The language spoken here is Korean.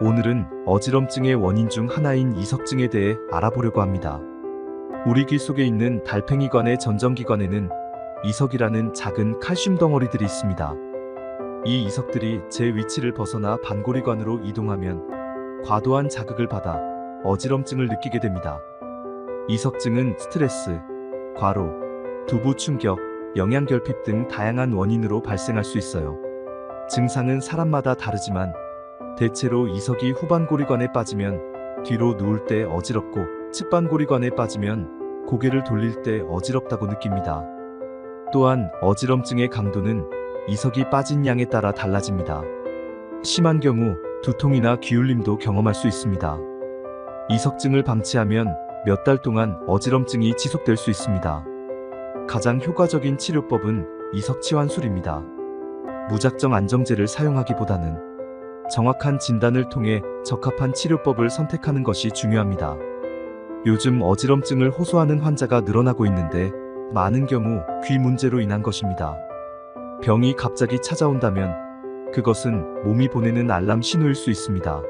오늘은 어지럼증의 원인 중 하나인 이석증에 대해 알아보려고 합니다. 우리 귀 속에 있는 달팽이관의 전정기관에는 이석이라는 작은 칼슘 덩어리들이 있습니다. 이 이석들이 제 위치를 벗어나 반고리관으로 이동하면 과도한 자극을 받아 어지럼증을 느끼게 됩니다. 이석증은 스트레스, 과로, 두부 충격, 영양결핍 등 다양한 원인으로 발생할 수 있어요. 증상은 사람마다 다르지만 대체로 이석이 후반고리관에 빠지면 뒤로 누울 때 어지럽고 측반고리관에 빠지면 고개를 돌릴 때 어지럽다고 느낍니다. 또한 어지럼증의 강도는 이석이 빠진 양에 따라 달라집니다. 심한 경우 두통이나 기울림도 경험할 수 있습니다. 이석증을 방치하면 몇 달 동안 어지럼증이 지속될 수 있습니다. 가장 효과적인 치료법은 이석 치환술입니다. 무작정 안정제를 사용하기보다는 정확한 진단을 통해 적합한 치료법을 선택하는 것이 중요합니다. 요즘 어지럼증을 호소하는 환자가 늘어나고 있는데 많은 경우 귀 문제로 인한 것입니다. 병이 갑자기 찾아온다면 그것은 몸이 보내는 알람 신호일 수 있습니다.